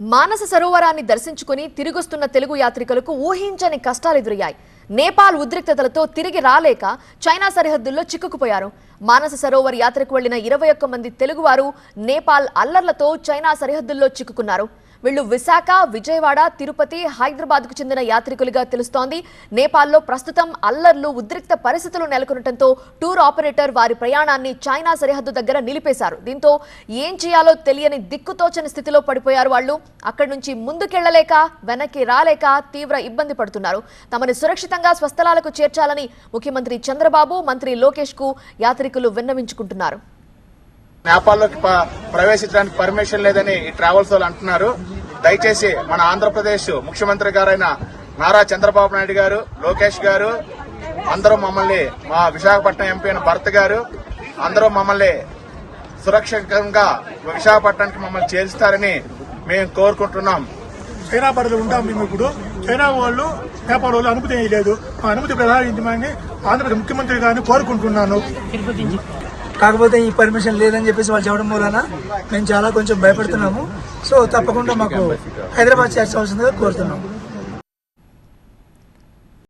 మానస సరోవరాన్ని దర్శించుకుని తిరిగొస్తున్న తెలుగు యాత్రికులకు ఊహించని కష్టాలు ఎదురయ్యాయి. నేపాల్ ఉద్రిక్తతలతో తిరిగి రాలేక చైనా సరిహద్దుల్లో చిక్కుకుపోయారు. మానస సరోవర్ యాత్రకు వెళ్ళిన ఇరవై ఒక్క మంది తెలుగువారు నేపాల్ అల్లర్లతో చైనా సరిహద్దుల్లో చిక్కుకున్నారు. వీళ్ళు విశాఖ విజయవాడ తిరుపతి హైదరాబాద్కు చెందిన యాత్రికులుగా తెలుస్తోంది. నేపాల్లో ప్రస్తుతం అల్లర్లు ఉద్రిక్త పరిస్థితులు నెలకొనడంతో టూర్ ఆపరేటర్ వారి ప్రయాణాన్ని చైనా సరిహద్దు దగ్గర నిలిపేశారు. దీంతో ఏం చేయాలో తెలియని దిక్కుతోచని స్థితిలో పడిపోయారు వాళ్ళు. అక్కడి నుంచి ముందుకెళ్ళలేక వెనక్కి రాలేక తీవ్ర ఇబ్బంది పడుతున్నారు. తమని సురక్షితంగా స్వస్థలాలకు చేర్చాలని ముఖ్యమంత్రి చంద్రబాబు మంత్రి లోకేష్కు యాత్రికులు విన్నవించుకుంటున్నారు. నేపాల్లోకి ప్రవేశించడానికి పర్మిషన్ లేదని ఈ ట్రావెల్స్ వాళ్ళు అంటున్నారు. దయచేసి మన ఆంధ్రప్రదేశ్ ముఖ్యమంత్రి గారైన నారా చంద్రబాబు నాయుడు గారు లోకేష్ గారు అందరూ మమ్మల్ని మా విశాఖపట్నం ఎంపీ అయిన భరత్ గారు అందరూ మమ్మల్ని సురక్షితంగా విశాఖపట్నానికి మమ్మల్ని చేరుస్తారని మేము కోరుకుంటున్నాం. చైనా పరిధిలో ఉంటాం మేము ఇప్పుడు. చైనా వాళ్ళు నేపాల్ వాళ్ళు అనుమతి లేదు. ఆ అనుమతి ప్రధానించమని ఆంధ్రప్రదేశ్ ముఖ్యమంత్రి గారిని కోరుకుంటున్నాను. కాకపోతే ఈ పర్మిషన్ లేదని చెప్పేసి వాళ్ళు చెప్పడం వలన మేము చాలా కొంచెం భయపడుతున్నాము. సో తప్పకుండా మాకు హైదరాబాద్ చేర్చవలసిందిగా కోరుతున్నాము.